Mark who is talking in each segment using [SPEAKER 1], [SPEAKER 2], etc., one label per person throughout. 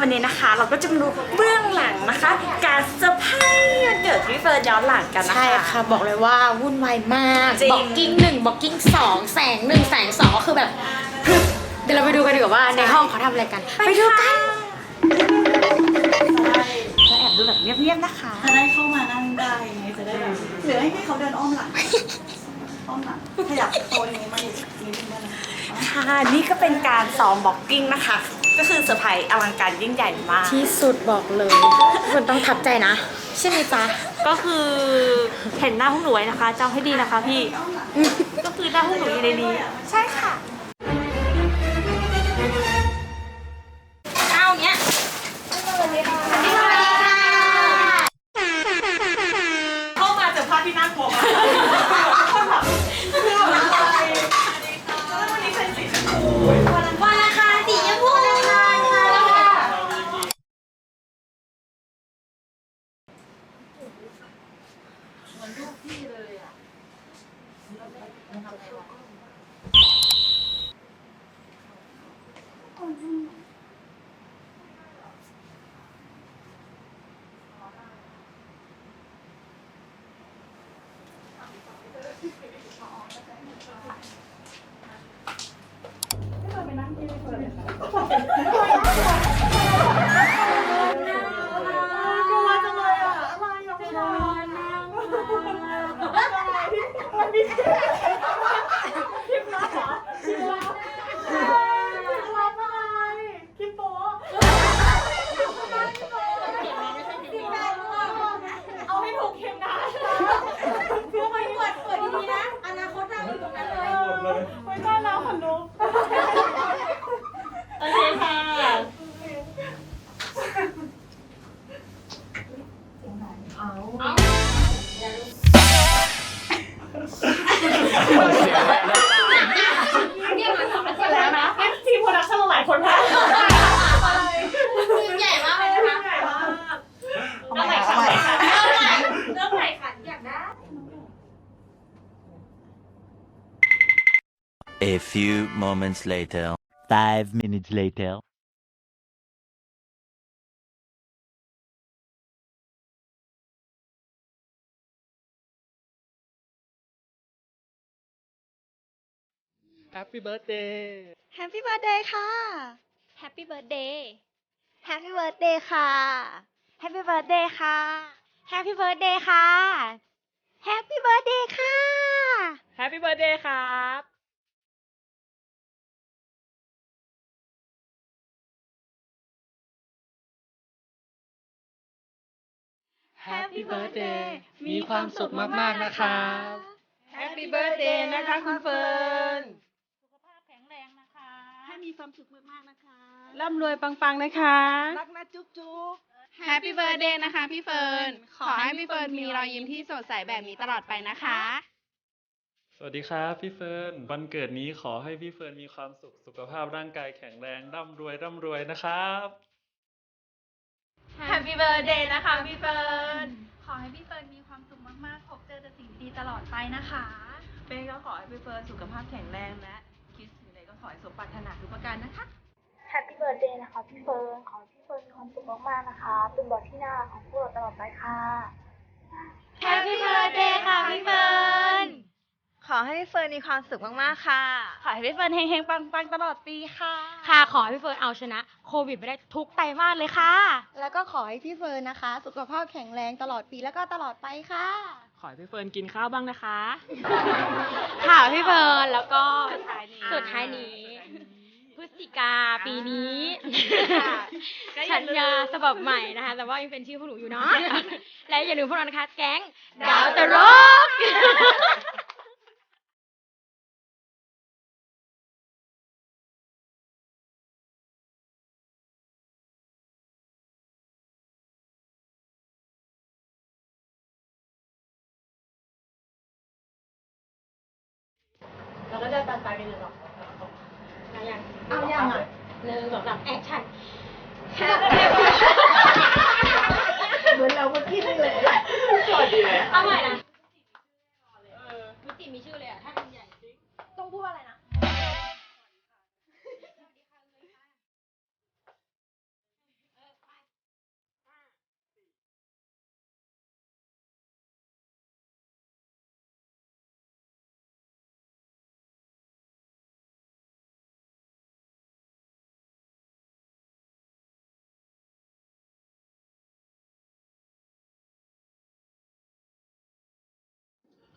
[SPEAKER 1] วันนี้นะคะ เราก็จะมาดูเบื้องหลังนะคะ การเซอร์ไพรส์วันเกิดพี่เฟิร์นย้อนหลังกันนะคะ
[SPEAKER 2] ใช่ค่ะ บอกเลยว่าวุ่นวายมากบ็อกกิ้งหนึ่งบ็อกกิ้งสองแสงหนึ่งแสงสองคือแบบเดี๋ยวเราไปดูกันดีกว่าว่าในห้องเขาทำอะไรกัน ไปดูกัน
[SPEAKER 1] จะแอบดูแบบเงียบๆนะคะ
[SPEAKER 3] จะได้เข้ามานั่งได้ไงจะได้หรือให้ให้เขาเดินอ้อมหลัง อ้อมหลังขยับโซนนี้มาอีกนิดนึงได้ไห
[SPEAKER 1] คะนี่ก็เป็นการซ้อมบ็อกกิ้งนะคะ ก็คือเซอร์ไพรส์อลังการยิ่งใหญ่มาก
[SPEAKER 2] ที่สุดบอกเลยคุณต้องทับใจนะ ใช่ไหมจ๊ะ
[SPEAKER 4] ก็คือเห็นหน้าพวกหนูไว้นะคะจำให้ดีนะคะพี่ ก็คือหน้าพวกหนูอยู่ในนี้
[SPEAKER 1] กลั
[SPEAKER 5] A few moments later. Five minutes later.
[SPEAKER 6] Happy birthday
[SPEAKER 2] แฮปปี้เบิร์ดเดย์ค่ะ
[SPEAKER 4] แฮปปี้เบิร์ดเดย์
[SPEAKER 2] แฮปปี้เบิร์ดเดย์ค่ะ แฮปปี้เบิร์ดเดย์ค่ะ แฮปปี้เบิร์ดเดย์ค่ะ แฮปปี้เบิร์ดเดย์ค่ะ
[SPEAKER 4] Happy birthday ครับ
[SPEAKER 6] Happy birthday มีความสุขมากๆนะครับ
[SPEAKER 4] Happy birthday นะคะคุณเฟิร์น
[SPEAKER 3] ให้มีความสุขมากๆนะคะ
[SPEAKER 4] ร่ำรวยปังๆนะคะ
[SPEAKER 3] รักนะจุ๊บจุ๊บ
[SPEAKER 7] แฮปปี้เบิร์ดเดย์นะคะพี่เฟิร์น ขอให้พี่เฟิร์นมีรอยยิ้มที่สดใสแบบนี้ตลอดไปนะคะ
[SPEAKER 6] สวัสดีครับพี่เฟิร์น วันเกิดนี้ขอให้พี่เฟิร์นมีความสุข สุขภาพร่างกายแข็งแรง ร่ำรวยร่ำรวยนะครับ
[SPEAKER 7] Happy birthday นะคะพี่เฟิร์นขอให้พี่เฟิร์นมีความสุขมากๆ พบเจอแต่สิ่งดีๆตลอดไปนะคะ
[SPEAKER 4] เป้ก็ขอให้พี่เฟิร์นสุขภาพแข็งแรงและคิดสิ่งใดก็ขอให้สมปรารถนาทุกประการนะคะ
[SPEAKER 8] แฮปปี้เบิร์ดเดย์นะคะพี่เฟิร์น ขอให้พี่เฟิร์นมีความสุขมากๆนะคะ เป็นบอดที่น่ารักของพวกเราตลอดไปค่ะ
[SPEAKER 7] Happy birthday ค่ะพี่เฟิร์น
[SPEAKER 2] ขอให้พี่เฟิร์นมีความสุขมากๆค่ะ
[SPEAKER 4] ขอให้พี่เฟิร์นเฮงๆปังๆตลอดปีค่ะ
[SPEAKER 2] ค่ะขอให้พี่เฟิร์นเอาชนะโควิดไปได้ทุกไตรมาสเลยค่ะ
[SPEAKER 9] แล้วก็ขอให้พี่เฟิร์นนะคะ สุขภาพแข็งแรงตลอดปีแล้วก็ตลอดไปค่ะ
[SPEAKER 4] ขอให้พี่เฟิร์นกินข้าวบ้างนะคะ
[SPEAKER 2] ค่ะพี่เฟิร์นแล้วก็
[SPEAKER 4] สุดท้ายนี้
[SPEAKER 2] พฤศจิกาปีนี้
[SPEAKER 4] ก็อย่า
[SPEAKER 2] สัญ
[SPEAKER 4] ลืม
[SPEAKER 2] ญาฉบับใหม่นะคะ แต่ว่ายังเป็นชื่อพวกหนูอยู่เนาะและอย่าลืมพวกเรานะคะ แก๊งดาวตลกเรา ก็จะตัดไปเป็นหนึ่งสองเอายังเอายังอะหนึ่งสองสามแอคชั่น
[SPEAKER 3] เหมือนเราเมื่อกี้นี่เลย
[SPEAKER 2] เอาใหม่นะ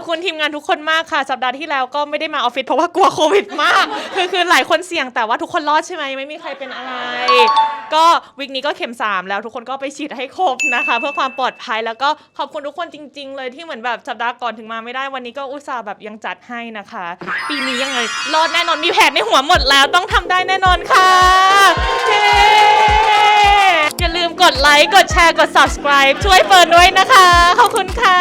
[SPEAKER 2] อ
[SPEAKER 3] บคุณทีม
[SPEAKER 10] งานทุกคนมากค่ะ สัปดาห์ที่แล้วก็ไม่ได้มาออฟฟิศเพราะว่ากลัวโควิดมาก คือคือหลายคนเสี่ยงแต่ว่าทุกคนรอดใช่ไหมไม่มีใครเป็นอะไร ก็วิกนี้ก็เข็ม 3 แล้วทุกคนก็ไปฉีดให้ครบนะคะ เพื่อความปลอดภัยแล้วก็ขอบคุณทุกคนจริง ๆ เลยที่เหมือนแบบสัปดาห์ก่อนถึงมาไม่ได้วันนี้ก็อุตส่าห์แบบยังจัดให้นะคะ ปีนี้ยังไงรอดแน่นอนมีแผนในหัวหมดแล้วต้องทำได้แน่นอนค่ะอย่าลืมกดไลค์กดแชร์กด subscribe ช่วยเฟิร์นด้วยนะคะขอบคุณค่ะ